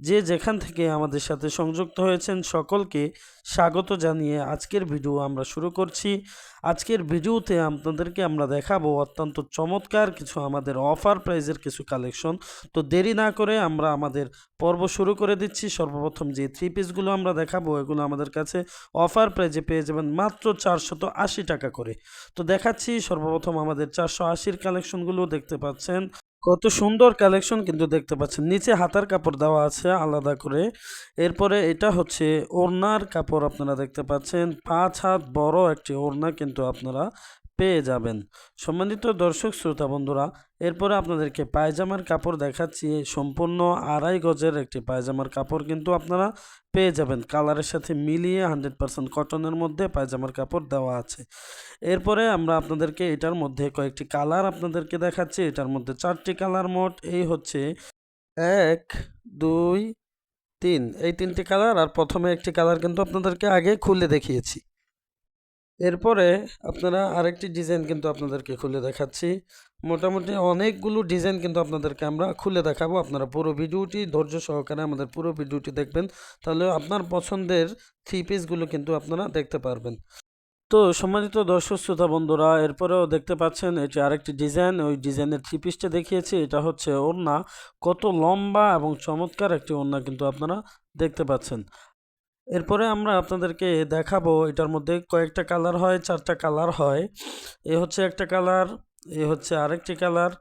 যে যেখান থেকে আমাদের সাথে সংযুক্ত হয়েছেন সকলকে স্বাগত জানিয়ে আজকের ভিডিও আমরা শুরু করছি। আজকের ভিডিওতে আপনাদেরকে আমরা দেখাবো অত্যন্ত চমৎকার কিছু আমাদের অফার প্রাইজের কিছু কালেকশন তো দেরি না করে আমরা আমাদের পর্ব শুরু করে দিচ্ছি। সর্বপ্রথম যে থ্রি পিসগুলো আমরা দেখাবো, এগুলো আমাদের কাছে অফার প্রাইজে পেয়ে যাবেন মাত্র চারশত আশি টাকা করে। তো দেখাচ্ছি সর্বপ্রথম আমাদের চারশো আশির কালেকশনগুলো দেখতে পাচ্ছেন। কত সুন্দর কালেকশন কিন্তু দেখতে পাচ্ছেন। নিচে হাতার কাপড় দেওয়া আছে আলাদা করে। এরপরে এটা হচ্ছে ওড়নার কাপড় আপনারা দেখতে পাচ্ছেন। পাঁচ হাত বড় একটি ওড়না কিন্তু আপনারা পেয়ে যাবেন। সম্মানিত দর্শক, শ্রোতা বন্ধুরা, এরপরে আপনাদেরকে পায়জামার কাপড় দেখাচ্ছি। সম্পূর্ণ আড়াই গজের একটি পায়জামার কাপড় কিন্তু আপনারা পেয়ে যাবেন। কালারের সাথে মিলিয়ে হান্ড্রেড পার্সেন্ট কটনের মধ্যে পায়জামার কাপড় দেওয়া আছে। এরপরে আমরা আপনাদেরকে এটার মধ্যে কয়েকটি কালার আপনাদেরকে দেখাচ্ছি। এটার মধ্যে চারটি কালার মোট। এই হচ্ছে এক, দুই, তিন। এই তিনটি কালার আর প্রথমে একটি কালার কিন্তু আপনাদেরকে আগে খুলে দেখিয়েছি। এরপরে আপনারা আরেকটি ডিজাইন কিন্তু আপনাদেরকে খুলে দেখাচ্ছি। মোটামুটি অনেকগুলো ডিজাইন কিন্তু আপনাদেরকে আমরা খুলে দেখাবো। আপনারা পুরো ভিডিওটি ধৈর্য সহকারে আমাদের পুরো ভিডিওটি দেখবেন। তাহলে আপনার পছন্দের থ্রি পিসগুলো কিন্তু আপনারা দেখতে পারবেন। তো সম্মানিত দর্শক, শ্রোতা বন্ধুরা, এরপরেও দেখতে পাচ্ছেন এটি আরেকটি ডিজাইন। ওই ডিজাইনের থ্রি পিসটা দেখিয়েছি, এটা হচ্ছে ওড়না। কত লম্বা এবং চমৎকার একটি ওড়না কিন্তু আপনারা দেখতে পাচ্ছেন। এরপরে আমরা আপনাদেরকে দেখাবো, এটার মধ্যে কয়েকটা কালার হয়, চারটা কালার হয়। এ হচ্ছে একটা কালার, এ হচ্ছে আরেকটি কালার,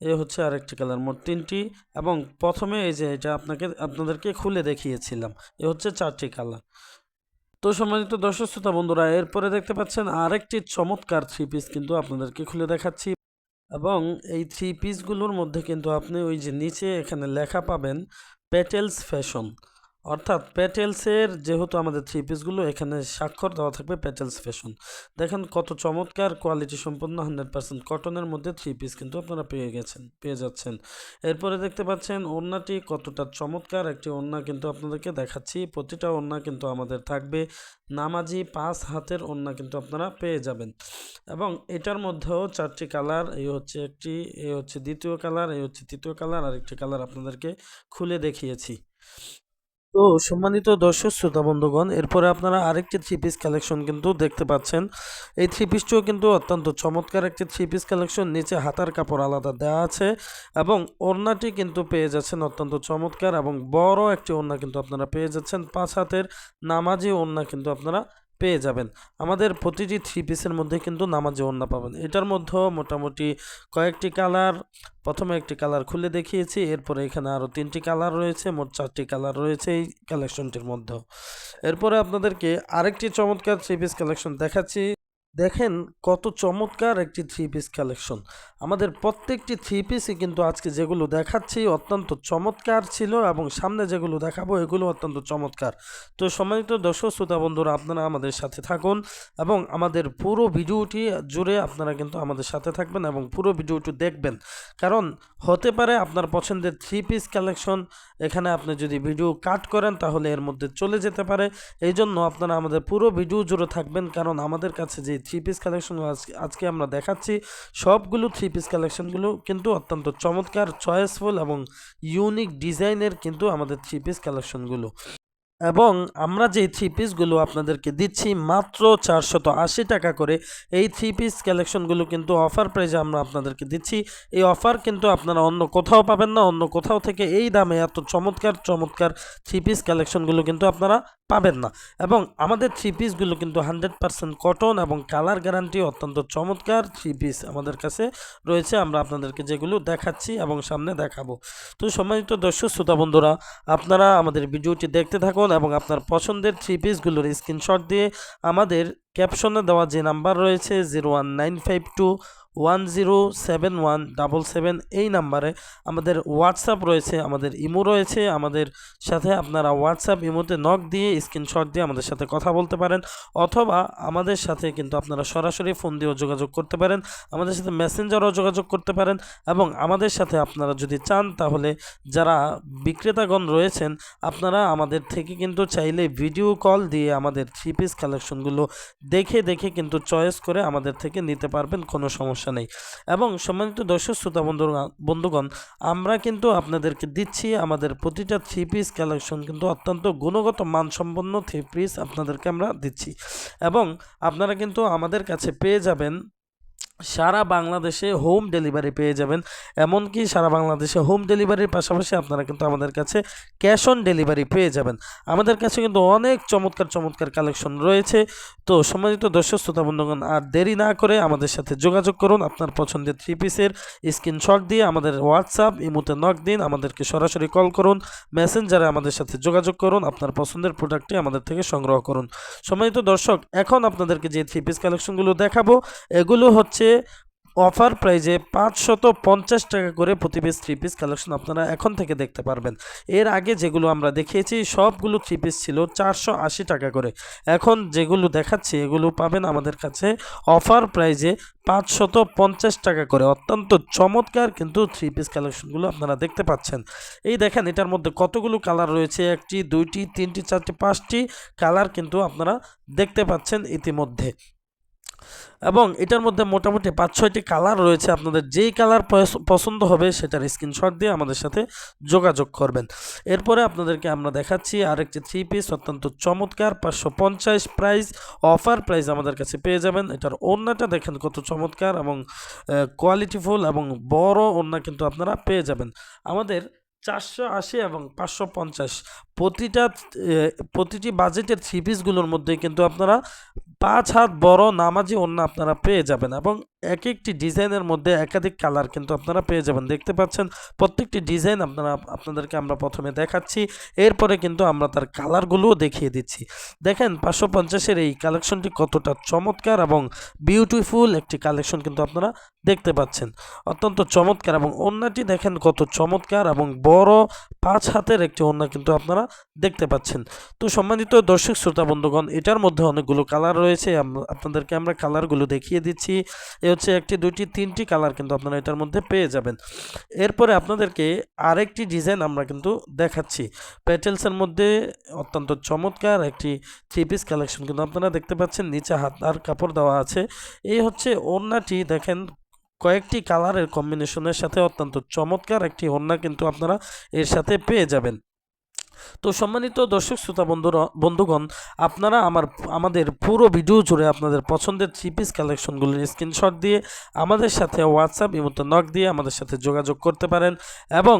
এ হচ্ছে আরেকটি কালার, মোট তিনটি। এবং প্রথমে এই যে এটা আপনাকে, আপনাদেরকে খুলে দেখিয়েছিলাম, এ হচ্ছে চারটি কালার। তো সম্মানিত দর্শক শ্রোতা বন্ধুরা, এরপরে দেখতে পাচ্ছেন আরেকটি চমৎকার থ্রি পিস কিন্তু আপনাদেরকে খুলে দেখাচ্ছি। এবং এই থ্রি পিসগুলোর মধ্যে কিন্তু আপনি ওই যে নিচে এখানে লেখা পাবেন প্যাটেলস ফ্যাশন অর্থাৎ প্যাটেলসের যেহেতু আমাদের থ্রি পিসগুলো এখানে স্বাক্ষর দেওয়া থাকবে প্যাটেলস ফ্যাশন। দেখেন কত চমৎকার কোয়ালিটি সম্পন্ন হান্ড্রেড পার্সেন্ট কটনের মধ্যে থ্রি পিস কিন্তু আপনারা পেয়ে গেছেন, পেয়ে যাচ্ছেন। এরপরে দেখতে পাচ্ছেন ওড়নাটি কতটা চমৎকার, একটি ওড়না কিন্তু আপনাদেরকে দেখাচ্ছি। প্রতিটা ওড়না কিন্তু আমাদের থাকবে, নামাজি পাঁচ হাতের ওড়না কিন্তু আপনারা পেয়ে যাবেন। এবং এটার মধ্যেও চারটি কালার এই হচ্ছে একটি এই হচ্ছে দ্বিতীয় কালার এই হচ্ছে তৃতীয় কালার আর একটি কালার আপনাদেরকে খুলে দেখিয়েছি। তো সম্মানিত দর্শক, শ্রোতা বন্ধুগণ, এরপরে আপনারা আরেকটি থ্রি পিস কালেকশন কিন্তু দেখতে পাচ্ছেন। এই থ্রি পিসটিও কিন্তু অত্যন্ত চমৎকার একটি থ্রি পিস কালেকশন নিচে হাতার কাপড় আলাদা দেওয়া আছে এবং ওড়নাটি কিন্তু পেয়ে যাচ্ছেন অত্যন্ত চমৎকার এবং বড় একটি ওড়না কিন্তু আপনারা পেয়ে যাচ্ছেন। পাঁচ হাতের নামাজি ওড়না কিন্তু আপনারা পেয়ে যাবেন। আমাদের প্রতিটি থ্রি পিসের মধ্যে কিন্তু নামাজি ওড়না পাবেন। এটার মধ্যেও মোটামুটি কয়েকটি কালার প্রথমে একটি কালার খুলে দেখিয়েছি, এরপরে এখানে আরও তিনটি কালার রয়েছে, মোট চারটি কালার রয়েছে এই কালেকশনটির মধ্যেও। এরপরে আপনাদেরকে আরেকটি চমৎকার থ্রি পিস কালেকশন দেখাচ্ছি। দেখেন কত চমৎকার একটি থ্রি পিস কালেকশন আমাদের প্রত্যেকটি থ্রি পিসই কিন্তু আজকে যেগুলো দেখাচ্ছি অত্যন্ত চমৎকার ছিল এবং সামনে যেগুলো দেখাবো এগুলো অত্যন্ত চমৎকার। তো সম্মানিত দর্শক, শ্রোতা বন্ধুরা, আপনারা আমাদের সাথে থাকুন এবং আমাদের পুরো ভিডিওটি জুড়ে আপনারা কিন্তু আমাদের সাথে থাকবেন এবং পুরো ভিডিওটি দেখবেন। কারণ হতে পারে আপনার পছন্দের থ্রি পিস কালেকশন এখানে আপনি যদি ভিডিও কাট করেন তাহলে এর মধ্যে চলে যেতে পারে। এই জন্য আপনারা আমাদের পুরো ভিডিও জুড়ে থাকবেন, কারণ আমাদের কাছে যে থ্রি পিস কালেকশন আজকে আমরা দেখাচ্ছি। সবগুলো থ্রি পিস কালেকশনগুলো কিন্তু অত্যন্ত চমৎকার চয়েসফুল এবং ইউনিক ডিজাইনের কিন্তু আমাদের থ্রি পিস কালেকশনগুলো এবং আমরা যে থ্রি পিসগুলো আপনাদেরকে দিচ্ছি মাত্র চারশত আশি টাকা করে, এই থ্রি পিস কালেকশনগুলো কিন্তু অফার প্রাইজে আমরা আপনাদেরকে দিচ্ছি। এই অফার কিন্তু আপনারা অন্য কোথাও পাবেন না, অন্য কোথাও থেকে এই দামে এত চমৎকার চমৎকার থ্রি পিস কালেকশনগুলো কিন্তু আপনারা পাবেন না। এবং আমাদের থ্রি পিসগুলো কিন্তু হান্ড্রেড পারসেন্ট কটন এবং কালার গ্যারান্টি অত্যন্ত চমৎকার থ্রি পিস আমাদের কাছে রয়েছে। আমরা আপনাদেরকে যেগুলো দেখাচ্ছি এবং সামনে দেখাবো। তো সম্মানিত দর্শক, শ্রোতা বন্ধুরা, আপনারা আমাদের ভিডিওটি দেখতে থাকুন এবং আপনার পছন্দের থ্রি পিসগুলোর স্ক্রিনশট দিয়ে আমাদের ক্যাপশনে দেওয়া যে নাম্বার রয়েছে zero one nine five two one zero seven one double seven এই নাম্বারে আমাদের হোয়াটসঅ্যাপ রয়েছে, আমাদের ইমো রয়েছে, আমাদের সাথে আপনারা হোয়াটসঅ্যাপ ইমোতে নক দিয়ে স্ক্রিনশট দিয়ে আমাদের সাথে কথা বলতে পারেন, অথবা আমাদের সাথে কিন্তু আপনারা সরাসরি ফোন দিয়েও যোগাযোগ করতে পারেন, আমাদের সাথে মেসেঞ্জারও যোগাযোগ করতে পারেন, এবং আমাদের সাথে আপনারা যদি চান তাহলে যারা বিক্রেতাগণ রয়েছেন, আপনারা আমাদের থেকে কিন্তু চাইলে ভিডিও কল দিয়ে আমাদের থ্রি পিস কালেকশনগুলো দেখে দেখে কিন্তু চয়েস করে আমাদের থেকে নিতে পারবেন, কোনো সমস্যা সমস্যা নেই। এবং সম্মানিত দর্শক, শ্রোতা বন্ধু বন্ধুগণ, আমরা কিন্তু আপনাদেরকে দিচ্ছি আমাদের প্রতিটা থ্রি পিস কালেকশন কিন্তু অত্যন্ত গুণগত, মানসম্পন্ন থ্রি পিস আপনাদেরকে আমরা দিচ্ছি। এবং আপনারা কিন্তু আমাদের কাছে পেয়ে যাবেন সারা বাংলাদেশে হোম ডেলিভারি পেয়ে যাবেন। এমনকি সারা বাংলাদেশে হোম ডেলিভারির পাশাপাশি আপনারা কিন্তু আমাদের কাছে ক্যাশ অন ডেলিভারি পেয়ে যাবেন। আমাদের কাছে কিন্তু অনেক চমৎকার চমৎকার কালেকশন রয়েছে। তো সম্মানিত দর্শক, শ্রোতা, বন্ধুগণ, আর দেরি না করে আমাদের সাথে যোগাযোগ করুন। আপনার পছন্দের থ্রি পিসের স্ক্রিনশট দিয়ে আমাদের হোয়াটসঅ্যাপ ইমুতে নক দিন, আমাদেরকে সরাসরি কল করুন মেসেঞ্জারে আমাদের সাথে যোগাযোগ করুন, আপনার পছন্দের প্রোডাক্টটি আমাদের থেকে সংগ্রহ করুন। সম্মানিত দর্শক, এখন আপনাদেরকে যে থ্রি পিস কালেকশনগুলো দেখাবো, এগুলো হচ্ছে অফার প্রাইজে পাঁচশত পঞ্চাশ টাকা করে প্রতি পিস থ্রি পিস কালেকশন আপনারা এখন থেকে দেখতে পারবেন। এর আগে যেগুলো আমরা দেখিয়েছি, সবগুলো থ্রি পিস ছিল চারশো আশি টাকা করে। এখন যেগুলো দেখাচ্ছি, এগুলো পাবেন আমাদের কাছে অফার প্রাইজে পাঁচশত পঞ্চাশ টাকা করে। অত্যন্ত চমৎকার কিন্তু থ্রি পিস কালেকশনগুলো আপনারা দেখতে পাচ্ছেন। এই দেখেন, এটার মধ্যে কতগুলো কালার রয়েছে? একটি, দুইটি, তিনটি, চারটি, পাঁচটি কালার কিন্তু আপনারা দেখতে পাচ্ছেন ইতিমধ্যে। এবং এটার মধ্যে মোটামুটি পাঁচ, ছয়টি কালার রয়েছে। আপনাদের যেই কালার পছন্দ হবে সেটার স্ক্রিনশট দিয়ে আমাদের সাথে যোগাযোগ করবেন। এরপরে আপনাদেরকে আমরা দেখাচ্ছি আরেকটি থ্রি পিস অত্যন্ত চমৎকার পাঁচশো পঞ্চাশ প্রাইস অফার প্রাইস আমাদের কাছে পেয়ে যাবেন। এটার ওড়নাটা দেখেন কত চমৎকার এবং কোয়ালিটিফুল এবং বড় ওড়না কিন্তু আপনারা পেয়ে যাবেন। আমাদের চারশো আশি এবং পাঁচশো পঞ্চাশ। প্রতিটা প্রতিটি বাজেটের থ্রি পিসগুলোর মধ্যে কিন্তু আপনারা পাঁচ হাত বড় নামাজি অন্য আপনারা পেয়ে যাবেন এবং এক একটি ডিজাইনের মধ্যে একাধিক কালার কিন্তু আপনারা পেয়ে যাবেন। দেখতে পাচ্ছেন, প্রত্যেকটি ডিজাইন আপনারা, আপনাদেরকে আমরা প্রথমে দেখাচ্ছি। এরপরে কিন্তু আমরা তার কালারগুলোও দেখিয়ে দিচ্ছি। দেখেন, পাঁচশো পঞ্চাশের এই কালেকশনটি কতটা চমৎকার এবং বিউটিফুল একটি কালেকশন কিন্তু আপনারা দেখতে পাচ্ছেন। অত্যন্ত চমৎকার এবং অন্যটি দেখেন কত চমৎকার এবং বড় পাঁচ হাতের একটি অন্য কিন্তু আপনারা দেখতে পাচ্ছেন। তো সম্মানিত দর্শক, শ্রোতা, বন্ধুগণ, এটার মধ্যে অনেকগুলো কালার রয়েছে। আপনাদেরকে আমরা কালারগুলো দেখিয়ে দিচ্ছি। এ হচ্ছে একটি, দুইটি, তিনটি কালার কিন্তু আপনারা এটার মধ্যে পেয়ে যাবেন। এরপরে আপনাদেরকে আরেকটি ডিজাইন আমরা কিন্তু দেখাচ্ছি। প্যাটেলসের মধ্যে অত্যন্ত চমৎকার একটি থ্রি পিস কালেকশন কিন্তু আপনারা দেখতে পাচ্ছেন, নিচে হাত আর কাপড় দেওয়া আছে। এই হচ্ছে ওড়নাটি, দেখেন, কয়েকটি কালারের কম্বিনেশনের সাথে অত্যন্ত চমৎকার একটি ওড়না কিন্তু আপনারা এর সাথে পেয়ে যাবেন। তো সম্মানিত দর্শক, শ্রোতা বন্ধুরা, বন্ধুগণ, আপনারা আমার, আমাদের পুরো ভিডিও জুড়ে আপনাদের পছন্দের থ্রি পিস কালেকশনগুলির স্ক্রিনশট দিয়ে আমাদের সাথে হোয়াটসঅ্যাপ ইমতো নক দিয়ে আমাদের সাথে যোগাযোগ করতে পারেন এবং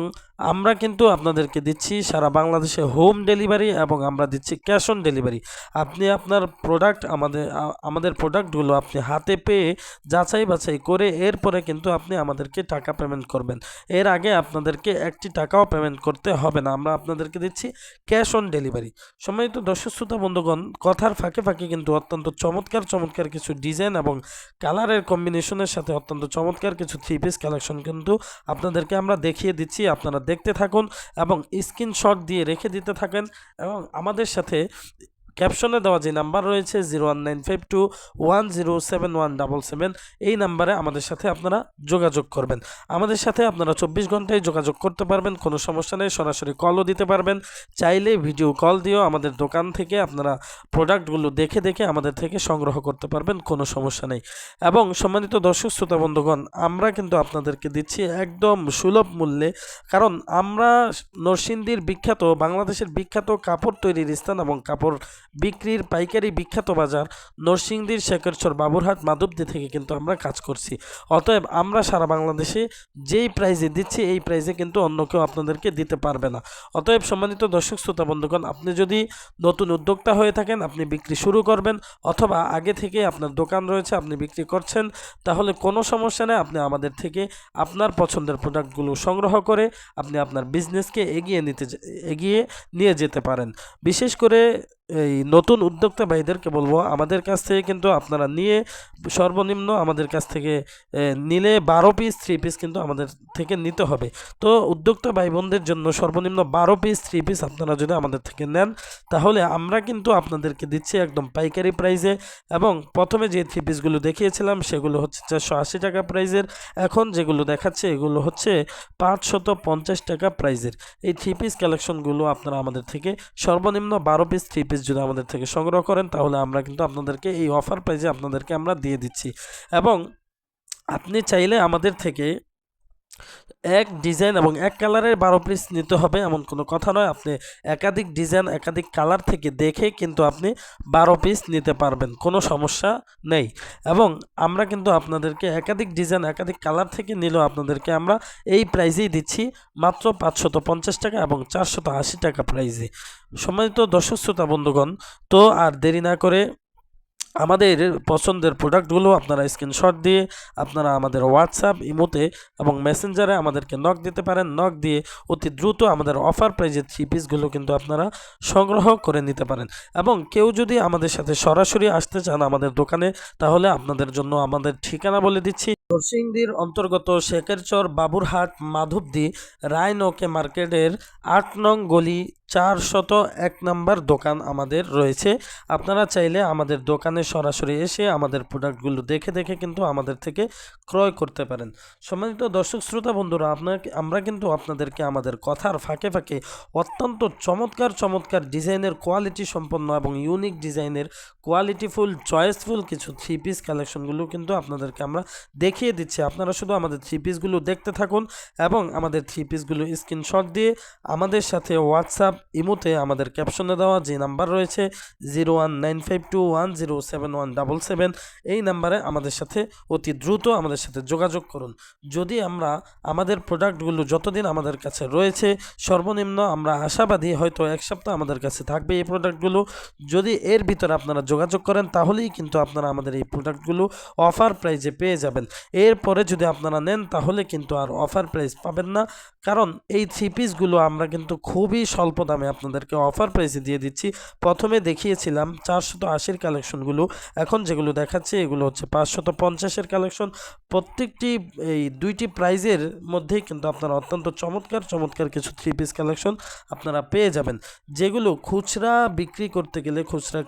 আমরা কিন্তু আপনাদেরকে দিচ্ছি সারা বাংলাদেশে হোম ডেলিভারি এবং আমরা দিচ্ছি ক্যাশ অন ডেলিভারি আপনি আপনার প্রোডাক্ট আমাদের আমাদের প্রোডাক্টগুলো আপনি হাতে পেয়ে যাচাই বাছাই করে এরপরে কিন্তু আপনি আমাদেরকে টাকা পেমেন্ট করবেন। এর আগে আপনাদেরকে একটি টাকাও পেমেন্ট করতে হবে না। আমরা আপনাদেরকে দিচ্ছি ক্যাশ অন ডেলিভারি সম্মানিত দর্শক শ্রোতা, বন্ধুগণ, কথার ফাঁকে ফাঁকে কিন্তু অত্যন্ত চমৎকার চমৎকার কিছু ডিজাইন এবং কালারের কম্বিনেশনের সাথে অত্যন্ত চমৎকার কিছু থ্রি পিস কালেকশন কিন্তু আপনাদেরকে আমরা দেখিয়ে দিচ্ছি। আপনারা দেখতে থাকুন এবং স্ক্রিনশট দিয়ে রেখে দিতে থাকেন এবং আমাদের সাথে ক্যাপশনে দেওয়া যে নাম্বার রয়েছে zero one nine five two one zero seven one double seven, এই নাম্বারে আমাদের সাথে আপনারা যোগাযোগ করবেন। আমাদের সাথে আপনারা চব্বিশ ঘন্টায় যোগাযোগ করতে পারবেন, কোনো সমস্যা নেই, সরাসরি কলও দিতে পারবেন। চাইলে ভিডিও কল দিয়েও আমাদের দোকান থেকে আপনারা প্রোডাক্টগুলো দেখে দেখে আমাদের থেকে সংগ্রহ করতে পারবেন, কোনো সমস্যা নেই। এবং সম্মানিত দর্শক, শ্রোতা, বন্ধুগণ, আমরা কিন্তু আপনাদেরকে দিচ্ছি একদম সুলভ মূল্যে, কারণ আমরা নরসিংদীর বিখ্যাত, বাংলাদেশের বিখ্যাত কাপড় তৈরির স্থান এবং কাপড় বিক্রির পাইকারি বিখ্যাত বাজার নরসিংদীর শেখরচর বাবুরহাট মাধবদী থেকে কিন্তু আমরা কাজ করছি। অতএব আমরা সারা বাংলাদেশে যেই প্রাইজে দিচ্ছি, এই প্রাইজে কিন্তু অন্য কেউ আপনাদেরকে দিতে পারবে না। অতএব সম্মানিত দর্শক, শ্রোতা, বন্ধুগণ, আপনি যদি নতুন উদ্যোক্তা হয়ে থাকেন, আপনি বিক্রি শুরু করবেন অথবা আগে থেকে আপনার দোকান রয়েছে, আপনি বিক্রি করছেন, তাহলে কোনো সমস্যা নেই, আপনি আমাদের থেকে আপনার পছন্দের প্রোডাক্টগুলো সংগ্রহ করে আপনি আপনার বিজনেসকে এগিয়ে নিতে এগিয়ে নিয়ে যেতে পারেন। বিশেষ করে এই নতুন উদ্যোক্তা ভাইদেরকে বলব, আমাদের কাছ থেকে কিন্তু আপনারা নিয়ে সর্বনিম্ন আমাদের কাছ থেকে নিলে বারো পিস থ্রি পিস কিন্তু আমাদের থেকে নিতে হবে। তো উদ্যোক্তা ভাই বোনদের জন্য সর্বনিম্ন বারো পিস থ্রি পিস আপনারা যদি আমাদের থেকে নেন, তাহলে আমরা কিন্তু আপনাদেরকে দিচ্ছি একদম পাইকারি প্রাইসে এবং প্রথমে যে থ্রি পিসগুলো দেখিয়েছিলাম, সেগুলো হচ্ছে চারশো আশি টাকা প্রাইজের এখন যেগুলো দেখাচ্ছে, এগুলো হচ্ছে পাঁচশত পঞ্চাশ টাকা প্রাইজের এই থ্রি পিস কালেকশনগুলো আপনারা আমাদের থেকে সর্বনিম্ন বারো পিস থ্রি পিস যদি আমাদের থেকে সংগ্রহ করেন, তাহলে আমরা কিন্তু আপনাদেরকে এই অফার প্রাইজে আপনাদেরকে আমরা দিয়ে দিচ্ছি। এবং আপনি চাইলে আমাদের থেকে এক ডিজাইন এবং এক কালারের বারো পিস নিতে হবে এমন কোনো কথা নয়। আপনি একাধিক ডিজাইন, একাধিক কালার থেকে দেখে কিন্তু আপনি বারো পিস নিতে পারবেন, কোনো সমস্যা নেই। এবং আমরা কিন্তু আপনাদেরকে একাধিক ডিজাইন, একাধিক কালার থেকে নিলেও আপনাদেরকে আমরা এই প্রাইজেই দিচ্ছি মাত্র পাঁচশত পঞ্চাশ টাকা এবং চারশত আশি টাকা প্রাইজে। সম্মানিত দর্শক, শ্রোতা, বন্ধুগণ, তো আর দেরি না করে আমাদের পছন্দের প্রোডাক্টগুলো আপনারা স্ক্রিনশট দিয়ে, আপনারা আমাদের হোয়াটসঅ্যাপ ইমোতে এবং মেসেঞ্জারে আমাদেরকে নক দিতে পারেন। নক দিয়ে অতি দ্রুত আমাদের অফার প্রাইজের থ্রি পিসগুলো কিন্তু আপনারা সংগ্রহ করে নিতে পারেন। এবং কেউ যদি আমাদের সাথে সরাসরি আসতে চান আমাদের দোকানে, তাহলে আপনাদের জন্য আমাদের ঠিকানা বলে দিচ্ছি। নরসিংদীর অন্তর্গত শেখেরচর, বাবুরহাট, মাধবদী রায়নৌকে মার্কেটের আট নং গলি, চার শত এক নাম্বার দোকান আমাদের রয়েছে। আপনারা চাইলে আমাদের দোকানে সরাসরি এসে আমাদের প্রোডাক্টগুলো দেখে দেখে কিন্তু আমাদের থেকে ক্রয় করতে পারেন। সম্মানিত দর্শক, শ্রোতা, বন্ধুরা, আপনাকে, আমরা কিন্তু আপনাদেরকে আমাদের কথার ফাঁকে ফাঁকে অত্যন্ত চমৎকার চমৎকার ডিজাইনের কোয়ালিটি সম্পন্ন এবং ইউনিক ডিজাইনের কোয়ালিটিফুল, চয়েসফুল কিছু থ্রি পিস কালেকশনগুলো কিন্তু আপনাদেরকে আমরা দেখিয়ে দিচ্ছি। আপনারা শুধু আমাদের থ্রি পিসগুলো দেখতে থাকুন এবং আমাদের থ্রি পিসগুলো স্ক্রিনশট দিয়ে আমাদের সাথে হোয়াটসঅ্যাপ ইমোতে আমাদের ক্যাপশনে দেওয়া যে নাম্বার রয়েছে zero one nine five two one zero seven one double seven এই নাম্বারে আমাদের সাথে অতি দ্রুত আমাদের সাথে যোগাযোগ করুন। যদি আমরা আমাদের প্রোডাক্টগুলো যতদিন আমাদের কাছে রয়েছে, সর্বনিম্ন আমরা আশাবাদী হয়তো এক সপ্তাহ আমাদের কাছে থাকবে এই প্রোডাক্টগুলো যদি এর ভিতরে আপনারা যোগাযোগ করেন, তাহলেই কিন্তু আপনারা আমাদের এই প্রোডাক্টগুলো অফার প্রাইজে পেয়ে যাবেন। এরপরে যদি আপনারা নেন, তাহলে কিন্তু আর অফার প্রাইস পাবেন না। কারণ এই থ্রি পিসগুলো আমরা কিন্তু খুবই স্বল্প দামে আপনাদেরকে অফার প্রাইসে দিয়ে দিচ্ছি। প্রথমে দেখিয়েছিলাম চারশত আশির কালেকশনগুলো এখন যেগুলো দেখাচ্ছে, এগুলো হচ্ছে পাঁচশত পঞ্চাশের কালেকশন প্রত্যেকটি, এই দুইটি প্রাইজের মধ্যেই কিন্তু আপনারা অত্যন্ত চমৎকার চমৎকার কিছু থ্রি পিস কালেকশন আপনারা পেয়ে যাবেন। যেগুলো খুচরা বিক্রি করতে গেলে, খুচরা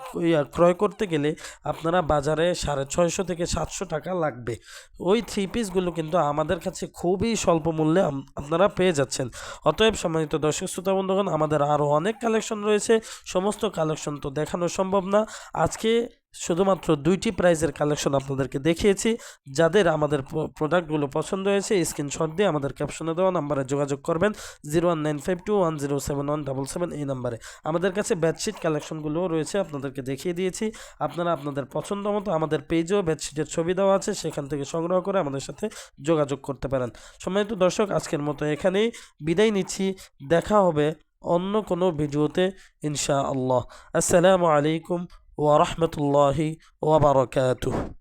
ক্রয় করতে গেলে আপনারা বাজারে সাড়ে ছয়শো থেকে সাতশো টাকা লাগবে। ওই থ্রি পিসগুলো কিন্তু আমাদের কাছে খুবই স্বল্প মূল্যে আপনারা পেয়ে যাচ্ছেন। অতএব সম্মানিত দর্শক, শ্রোতা বন্ধুগণ, আমাদের আরও অনেক কালেকশন রয়েছে। সমস্ত কালেকশন তো দেখানো সম্ভব না। আজকে শুধুমাত্র দুইটি প্রাইজের কালেকশন আপনাদেরকে দেখিয়েছি। যাদের আমাদের প্রোডাক্টগুলো পছন্দ হয়েছে, স্ক্রিনশট দিয়ে আমাদের ক্যাপশনে দেওয়া নাম্বারে যোগাযোগ করবেন। Zero one nine five two one zero seven one double seven এই নাম্বারে। আমাদের কাছে বেডশিট কালেকশনগুলোও রয়েছে, আপনাদেরকে দেখিয়ে দিয়েছি। আপনারা আপনাদের পছন্দ মতো আমাদের পেজেও বেডশিটের ছবি দেওয়া আছে, সেখান থেকে সংগ্রহ করে আমাদের সাথে যোগাযোগ করতে পারেন। সম্মানিত দর্শক, আজকের মতো এখানেই বিদায় নিচ্ছি। দেখা হবে অন্য কোনো ভিডিওতে ইনশা আল্লাহ আসসালামু আলাইকুম ورحمة الله وبركاته.